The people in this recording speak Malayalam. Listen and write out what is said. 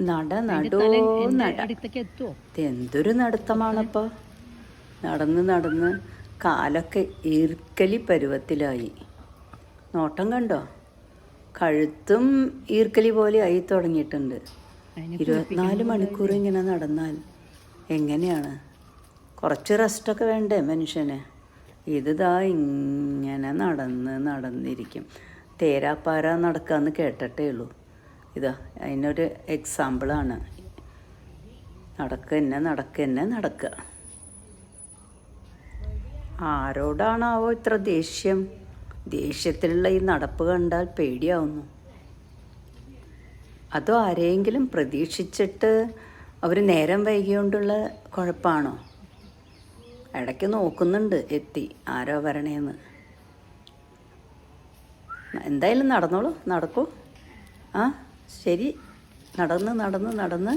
നട നടോ നട. എന്തൊരു നടത്തമാണപ്പോ നടന്ന് നടന്ന് കാലൊക്കെ ഈർക്കലി പരുവത്തിലായി. നോട്ടം കണ്ടോ? കഴുത്തും ഈർക്കലി പോലെ ആയി തുടങ്ങിയിട്ടുണ്ട്. ഇരുപത്തിനാല് മണിക്കൂർ ഇങ്ങനെ നടന്നാൽ എങ്ങനെയാണ്? കുറച്ച് റെസ്റ്റൊക്കെ വേണ്ടേ മനുഷ്യന്? ഇതാ ഇങ്ങനെ നടന്ന് നടന്നിരിക്കും. തേരാപ്പാര നടക്കാന്ന് കേട്ടിട്ടേ ഉള്ളൂ. ഇതാ അതിനൊരു എക്സാമ്പിളാണ് നടക്കന്നെ നടക്കന്നെ നടക്കുക ആരോടാണാവോ ഇത്ര ദേഷ്യം? ദേഷ്യത്തിലുള്ള ഈ നടപ്പ് കണ്ടാൽ പേടിയാവുന്നു. അതോ ആരെയെങ്കിലും പ്രതീക്ഷിച്ചിട്ട് അവർ നേരം വൈകിയോണ്ടുള്ള കുഴപ്പമാണോ ഇടയ്ക്ക് നോക്കുന്നുണ്ട് എത്തി ആരോ വരണേന്ന്. എന്തായാലും നടന്നോളൂ നടക്കൂ. ആ? ശരി. നടന്ന് നടന്ന് നടന്ന്